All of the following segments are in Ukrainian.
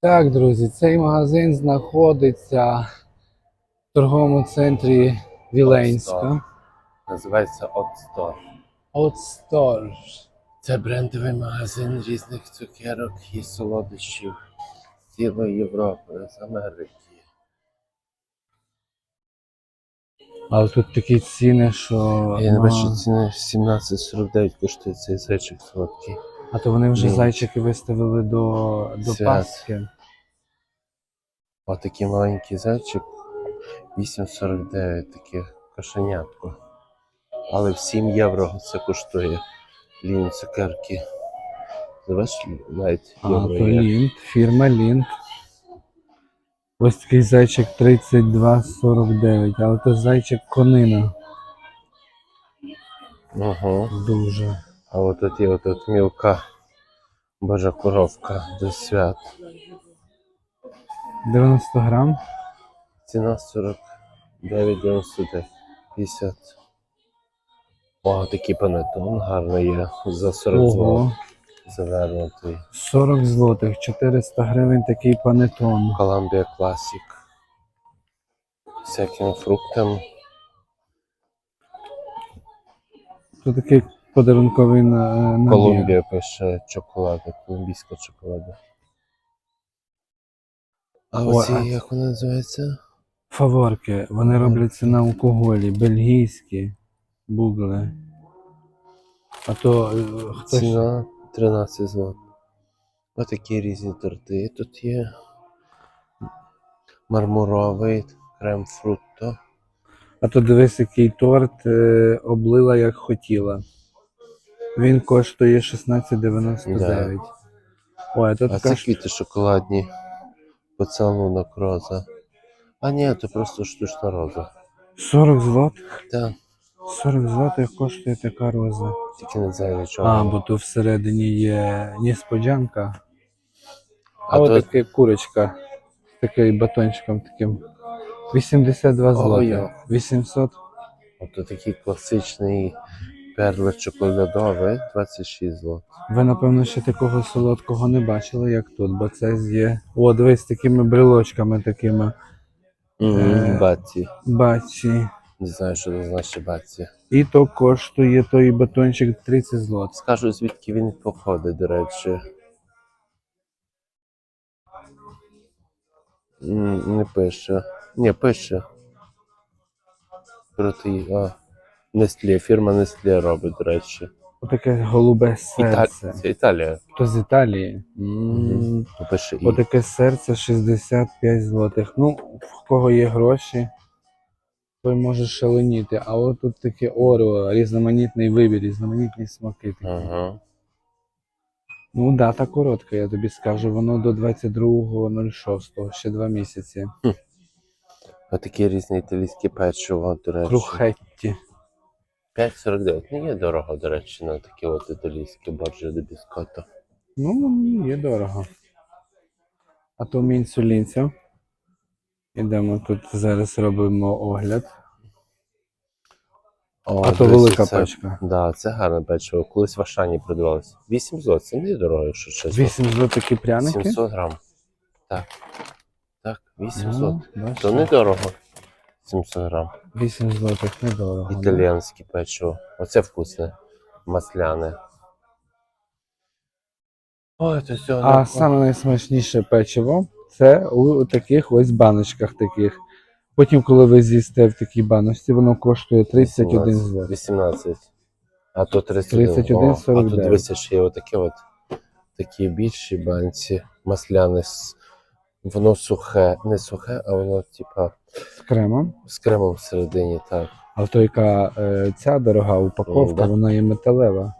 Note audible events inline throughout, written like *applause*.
Так, друзі, цей магазин знаходиться в торговому центрі Віленська. Називається Отстор. Outstore. Це брендовий магазин різних цукерок і солодощів з цілої Європи, з Америки. Але тут такі ціни, що. Я не бачу ціни 17,49 коштує цей зайчик солодкий. А то вони вже Ні. зайчики виставили до, до Свят. Пасхи. Отакий маленький зайчик 8,49, таке кошенятко. Але в 7 євро це коштує лінь цукерки. Бачиш, навіть А, євро то є. Лінт, фірма Лінт. Ось такий зайчик 32,49, але то зайчик конина. Угу. Дуже. А от тут є от мілка божа коровка до свят. 90 грам. Ціна 49,99, 50. О, такий панетон гарний є за 40 злотих завернутий. 40 злотих, 400 гривень такий панетон. Коламбія Класік. Всяким фруктам. Тут такий подарунковий на, е, набір. Колумбія пише чоколади, колумбійська чоколада. А О, оці, а- як вони називаються? Фаворки. Вони робляться на алкоголі, бельгійські бугли. А то е, хтось. Ціна 13 злот. Ось такі різні торти тут є. Мармуровий, крем фрутто. А то дивись, який торт е, облила як хотіла. Він коштує 16,99. Ой, а тут А це ж квіти шоколадні. Поцілунок роза. А ні, це просто штучна роза. 40 злотих. Так, 40 злотих коштує така роза. тільки не знаю нічого. А, бо тут всередині є несподянка. А, А от тут- така курочка з таким батончиком таким. 82 злотих. 800. Ото такий класичний перле чоколядовий, 26 злот. Ви, напевно, ще такого солодкого не бачили, як тут, бо це є. О, дивись, з такими брелочками такими. Е. Баті. Бачі. Не знаю, що це значить баті. І то коштує той батончик 30 злот. Скажу, звідки він походить, до речі. М, Не пише. Ні, пише. Проти. А. Нестлі, фірма Нестлі робить, до речі. Отаке голубе серце. Це Італія. То з Італії. Мгм. Пише і. Отаке серце 65 злотих. Ну, в кого є гроші, той може шаленіти. А от тут таке орео, різноманітний вибір, різноманітні смаки. Такі. Ага. Ну, дата коротка, я тобі скажу. Воно до 22.06, ще два місяці. Отакі різні італійські печиво, до речі. Крухетті. 5,49. Не є дорого, до речі, на такі от італійські борджі до біскотто. Ну, ні, є дорого. А то мінцулінця. Ідемо тут зараз робимо огляд. О, А то велика це- пачка. Да, це гарне печиво. Колись в Ашані продавалося. 8 злот, це не дорого, якщо чесно. 8 злотики пряники. 700 грам. Так. Так, 8 злот. Ну, бачиш, То недорого. 700 грам. 8 злотих недорого. да. Італіянське печиво. Оце вкусне. Масляне. Ой, то все. А саме найсмачніше печиво це у таких ось баночках таких. Потім, коли ви з'їсте в такій баночці, воно коштує 31 злот. 18. А то 31. 31, О, а 49. тут дивися, ще є отакі от такі більші банці, масляне. с- Воно сухе, не сухе, а воно типа З кремом. з кремом всередині, так. А то яка е, ця дорога упаковка, Ну, да. вона є металева.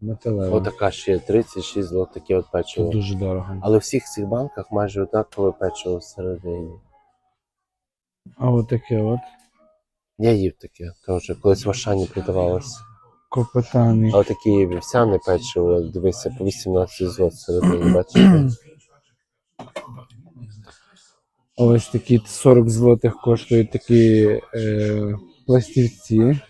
Металева. Отака ще є 36 злот, таке от Це печиво. дуже дорого. Але в всіх цих банках майже однакове печиво всередині. А от таке от. Я їв таке, теж колись в Ашані продавалося. Копотаний. А отакі вівсяне печиво, дивися, по 18 злот всередині, бачиш? *clears throat* Ось такі 40 злотих коштують такі е, пластівці.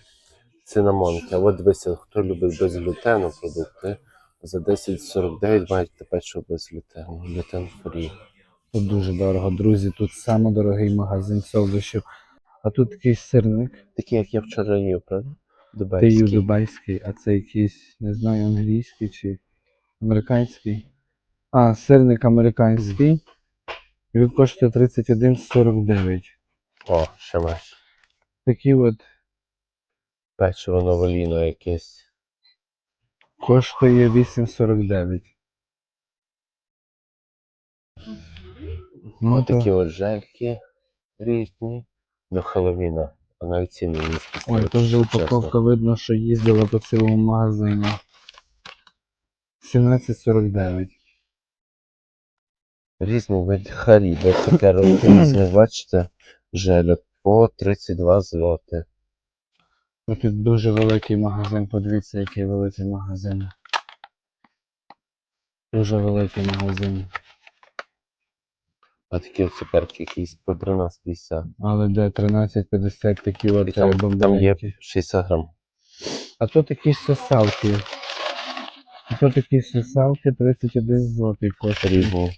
Цинамонки. А от дивися, хто любить без глютену продукти, за 10,49 мають те печиво без глютену, глютен фрі. Тут дуже дорого, друзі. Тут самий дорогий магазин солодощів. А тут такий сирник. Такий, як я вчора їв, правда? Ти їв Дубайський. дубайський, а це якийсь, не знаю, англійський чи американський. А, сирник американський. Він коштує 31,49. О, ще маєш. Такий от Печиво новоліно якесь. коштує 8,49. Ну, такі от жельки різні. До Хеллоуіна. А навіть ціни не Ой, то вже упаковка видно, що їздила по цілому магазині. 17,49. Різні вид харіби, цукерок різних, бачите? Желек по 32 злоти. Ну, Тут дуже великий магазин, подивіться, який великий магазин. Дуже великий магазин. А такі цукерки якісь по 13,50. Але де 13,50 такі от там, там є 60 грам. А тут якісь сосалки. А тут такі сосалки 31 злотий коштує.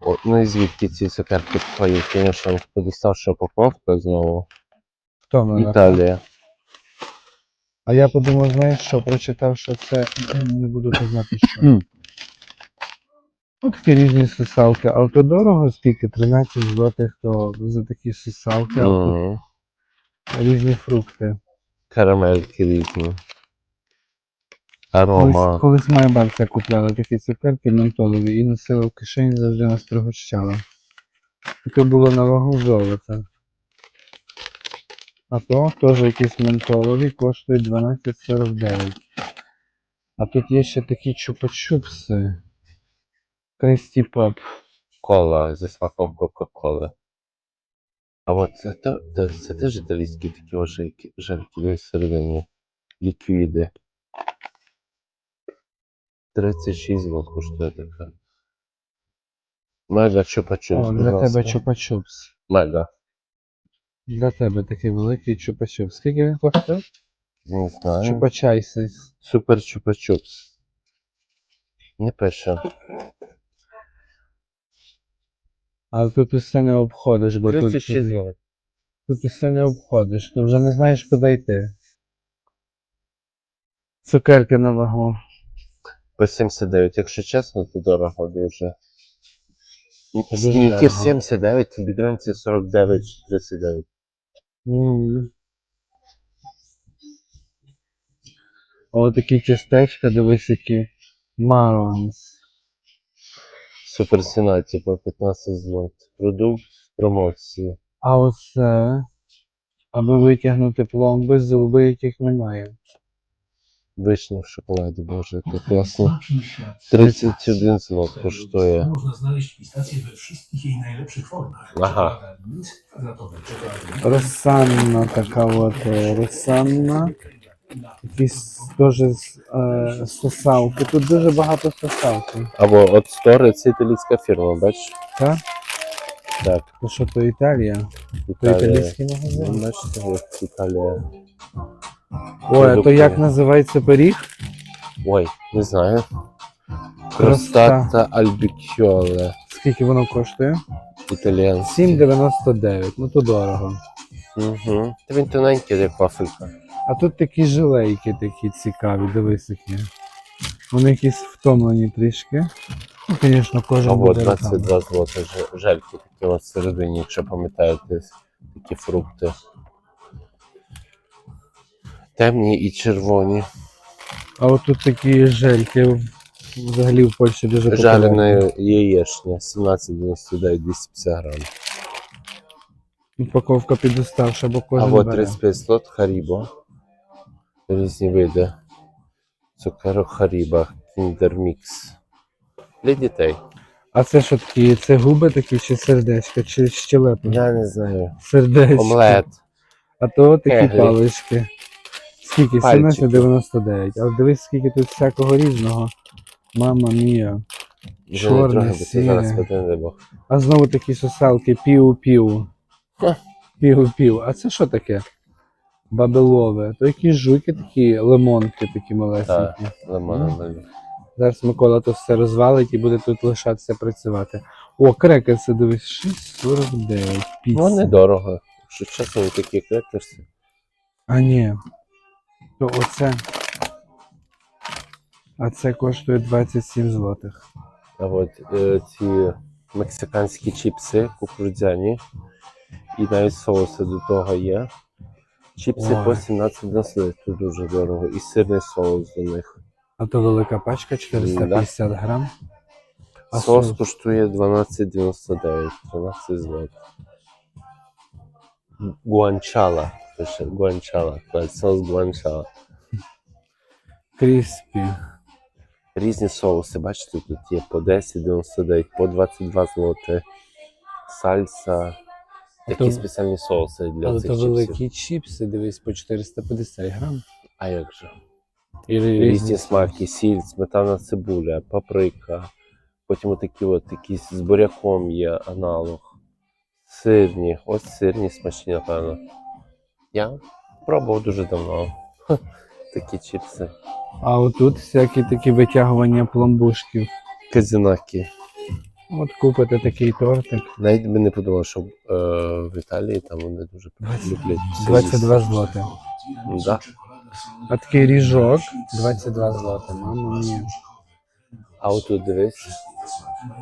Різні. О, ну і звідки ці цукерки твої, звісно, подіставши упаковку знову. Хто мене? Італія. А я подумав, знаєш що, прочитав, що це не буду казати, що. Ось такі різні сосалки. А то дорого скільки? 13 злотих, то за такі сосалки, а тут Мгм. різні фрукти. Карамельки різні. Арома. колись моя бабця купляла такі цукерки ментолові і носила в кишені, завжди нас пригощала. І то було на вагу золота. А то теж якісь ментолові коштують 12,49. А тут є ще такі чупа-чупси. Кресті Поп. Кола зі смаком Кока-Коли. А от це, те- це теж італійські такі ожики, жельки всередині. Ліквіди. 36 злот коштує така. Мега чупа-чупс. О, для ласка. тебе чупа-чупс. Мега. Для тебе такий великий чупа-чупс. Скільки він коштує? Не знаю. Чупа-чайси. Супер чупа-чупс. Не пише. Але тут усе не обходиш, бо тут, 36 злот. тут усе не обходиш. Ти вже не знаєш, куди йти. Цукерки на вагу. По 79, якщо чесно, то дорого дуже. Скільки 79, тобі гранці 49 чи 39. М. О, такі тістечка, дивись, які. Маронс. Супер ціна, типу 15 злот. Продукт промоції. А оце, аби витягнути пломби, зуби, яких немає. Вишня в шоколаді, боже, це класно. 31 злот коштує. Można znaleźć pistację we wszystkich jej najlepszych formach. Aha. Росанна така от, е, росанна. Якісь теж е, сосалки. Тут дуже багато сосалки. Або от Store, це італійська фірма, бачиш? Так? Так, То що то Італія? То Італія. італійський Ну, магазин. Бачите, от Італія. Ой, а то як називається пиріг? Ой, не знаю. Кроста. Кростата Альбікьоле. Скільки воно коштує? Італіянський. 7,99. Ну то дорого. Угу. Та він тоненький, як вафелька. А тут такі жилейки такі цікаві, дивись які. Вони якісь втомлені трішки. Ну, звісно, кожен Або буде 22 злоти ж- жельки такі от всередині, якщо пам'ятаєте, такі фрукти. Темні і червоні. А от тут такі жельки взагалі в Польщі дуже популярні. Жарена яєчня 17,99 250 грам. Упаковка підуставша, бо кожен Або бере. 35 злот Харібо. Різні види. Цукерок Харіба, Mix. Для дітей. А це що такі? Це губи такі, чи сердечка, чи щелепи? Я не знаю. Сердечки. Омлет. А то такі Кеглі. палички. Скільки? 17,99. А дивись, скільки тут всякого різного. Мама мія. Чорне, сіре. А знову такі сосалки пів-пів. Ха. Пів-пів. А це що таке? Бабелове. То якісь жуки такі, лимонки такі малесенькі. Лимон. Зараз Микола то все розвалить і буде тут лишатися працювати. О, крекерси, дивись, 6,49. Піца. Ну, недорого. Якщо чесно, такі крекерси. А ні. То оце. А це коштує 27 злотих. А от е, ці мексиканські чіпси кукурудзяні. І навіть соуси до того є. Чіпси Ой. по 17,90 тут дуже дорого. І сирний соус до них. А то велика пачка 450 грам. А Соус соус? коштує 12,99, 12 злотих. Гуанчала. Пише гуанчала. Соус гуанчала. Кріспі. Різні соуси, бачите, тут є по 10,99, по 22 злоти. Сальса. Такі то- спеціальні соуси для Але цих то великі чіпси, дивись, по 450 грам. А як же? І рі- Різні смаки, сіль, сметана, цибуля, паприка. Потім отакі от якісь з буряком є аналог. Сирні. Ось сирні смачні, напевно. Я пробував дуже давно. Такі чіпси. А отут всякі такі витягування пломбушків. Казінаки. От купите такий тортик. Навіть би не подумав, що е, в Італії там вони дуже люблять. 22 злоти. Да. А такий ріжок 22 злоти. Мама мія. А отут дивись.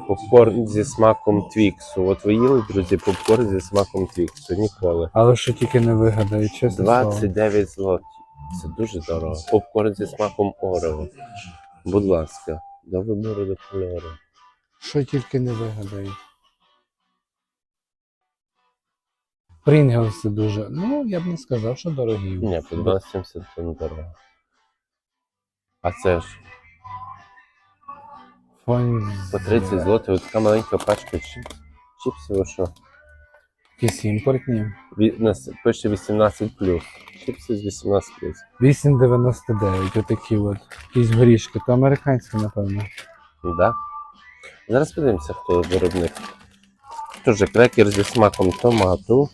Попкорн зі смаком твіксу. От ви їли, друзі, попкорн зі смаком твіксу. Ніколи. Але що тільки не вигадаю, чесно. 29 злотів. Це дуже дорого. Попкорн зі смаком орео. Будь ласка, до вибору до кольору. Що тільки не вигадаю. Прінглси дуже. Ну, я б не сказав, що дорогі. Ні, по 12,70 це не дорого. А це ж По 30 злотих, от така маленька пачка чіпс. Чіпсів, ви що? Якісь імпортні. Ві- нас Пише 18 Чіпси з 18 8,99, отакі от. Якісь горішки. То американські, напевно. Да? Зараз подивимося, хто виробник. Теж крекер зі смаком томату.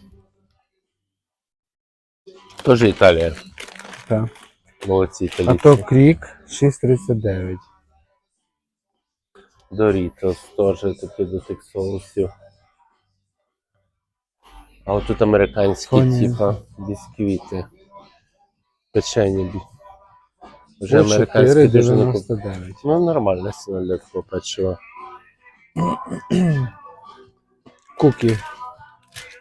Теж Італія. Так. Молодці А італійці. то крік 6,39. Дорітос теж такі до тих соусів. А от тут американські, типа, бісквіти. Печені. Вже американські дуже не куп- 4,99. Ну, нормальна ціна для такого печива. *clears throat* Куки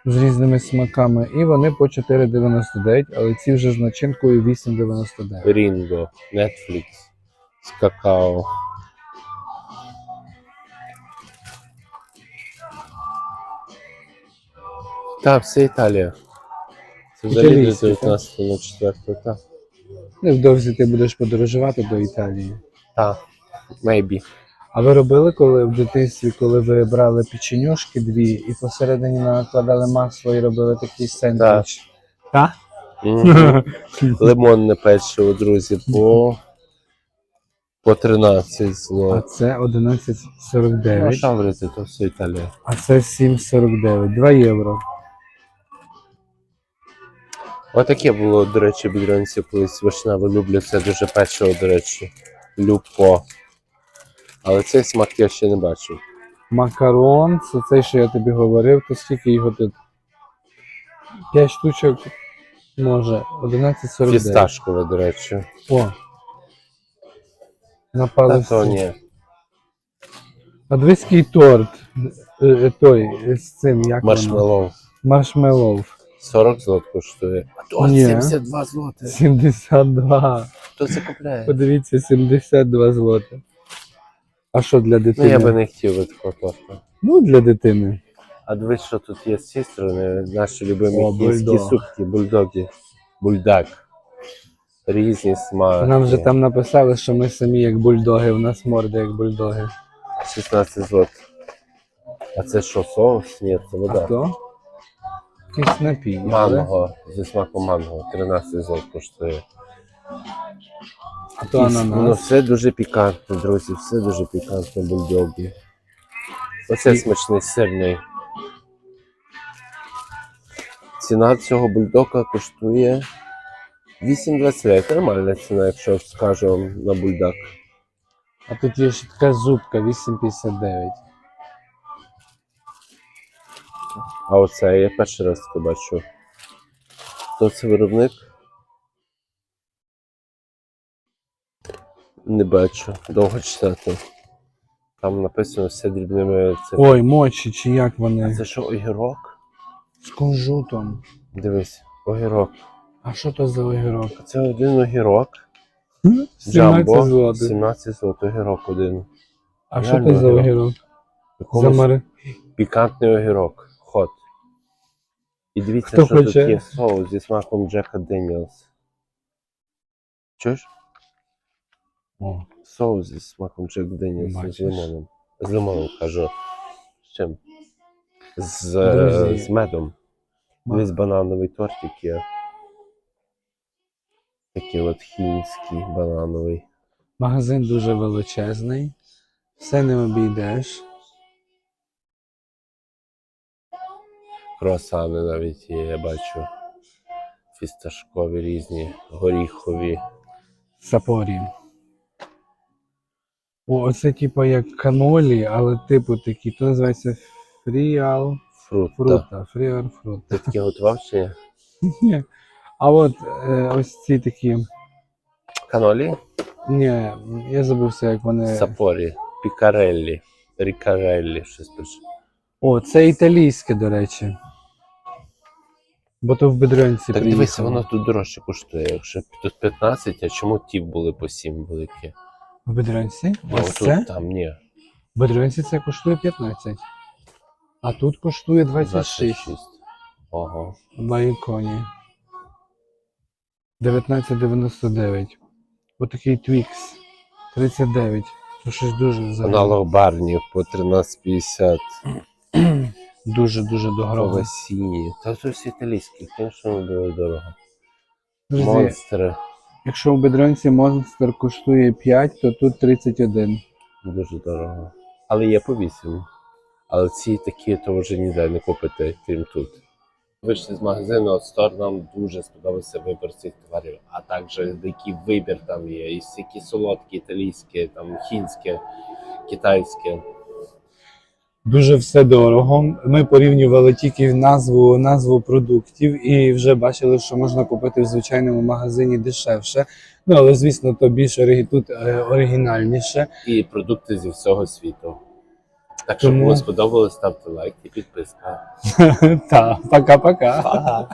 з різними смаками. І вони по 4,99, але ці вже з начинкою 8,99. Рінго, Netflix з какао. Так, все Італія. Це взагалі до Італійські, 19 на 4, так. Невдовзі ти будеш подорожувати до Італії. Так, maybe. А ви робили коли в дитинстві, коли ви брали печенюшки дві і посередині накладали масло і робили такий сендвіч? Так? Мгм. Лимонне печиво, друзі, по, по 13 А зло. це Ну, 11,49, що говорити, то все Італія. а це 7,49. 2 євро. Отаке було, до речі, бідронці колись вишневе люблю. Це дуже печиво, до речі. Люпо. Але цей смак я ще не бачив. Макарон, це цей, що я тобі говорив, то скільки його тут? 5 штучок може, 11,49. Фісташкове, до речі. О. Напали Та то ні. Торт. е, е, Той, з цим, як воно? Маршмеллоу. Маршмеллоу. 40 злот коштує. А то Ні. 72 злоти. 72. Хто це купляє? Подивіться, 72 злоти. А що для Ну дитини? я би не хотів би такого торта. Ну, для дитини. А дивись, що тут є з цієї сторони. Наші любимі кінські бульдог. бульдоги. Бульдог. Різні смаки. Нам вже там написали, що ми самі як бульдоги, у нас морди як бульдоги. 16 злот. А це що, соус? Ні, це А вода. то? Якийсь напій. Манго, зі смаком манго, 13 злот коштує. А то Ну, ананас. все дуже пікантно, друзі, все дуже пікантно, бульдоги. Оце І- смачний сирний. Ціна цього бульдога коштує 8,29. Нормальна ціна, якщо скажу вам на бульдог. А тут є ще така зубка 8,59. А оце я перший раз таке бачу. Хто це виробник? Не бачу. Довго читати. Там написано все дрібними цифрами. Ой, мочі, чи як А вони? це що, огірок? З кунжутом. Дивись, огірок. А що то за огірок? Це один огірок. 17 Джамбо. злотих. 17 злот огірок один. А що Реально то за огірок. огірок? Якомусь Замари. Пікантний огірок. І дивіться, Хто що хоче? тут є соус зі смаком Джека Деніелс. Чуєш? О, Соус зі смаком Джек Деніелс з Бачиш? лимоном. З лимоном кажу. З чим? З, Друзі. е, з медом. Дивись, банановий тортик є. Такий от хінський банановий. Магазин дуже величезний. Все не обійдеш. Круасани навіть є, я бачу. Фісташкові різні, горіхові. Сапорі. О, оце типу як канолі, але типу такі, то називається фріал Фрута. фрута. Фріал фрута. Ти таке готував чи ні? Ні. А от е, ось ці такі. Канолі? Ні, я забувся, як вони. Сапорі, пікареллі, рікареллі, щось пише. О, це італійське, до речі. Бо то в бедренці Так дивися, приїхало. воно тут дорожче коштує. Якщо тут 15, а чому ті були по 7 великі? В бедренці? А Ось отут це? там ні. В бедренці це коштує 15. А тут коштує 26 26. Ого. на іконі. 19,99. Отакий Twix. 39. Це щось дуже взагалі. Аналог барнів по 13,50. Дуже-дуже дорого. Овесінні. Та це всі італійські, звісно, дуже дорого. Друзі, Монстри. якщо в бедронці монстр коштує 5, то тут 31. Дуже дорого. Але є по 8. Але ці такі то вже ніде не купити, крім тут. Вийшли з магазину от Store, нам дуже сподобався вибір цих товарів, а також який вибір там є. І всякі солодкі, італійські, там хінське, китайське. Дуже все дорого. Ми порівнювали тільки назву, назву продуктів і вже бачили, що можна купити в звичайному магазині дешевше. Ну але звісно, то більш тут е, оригінальніше. І продукти зі всього світу. Так що Тому- кому сподобалось, ставте лайк і підписка. *laughs* Та, пока-пока.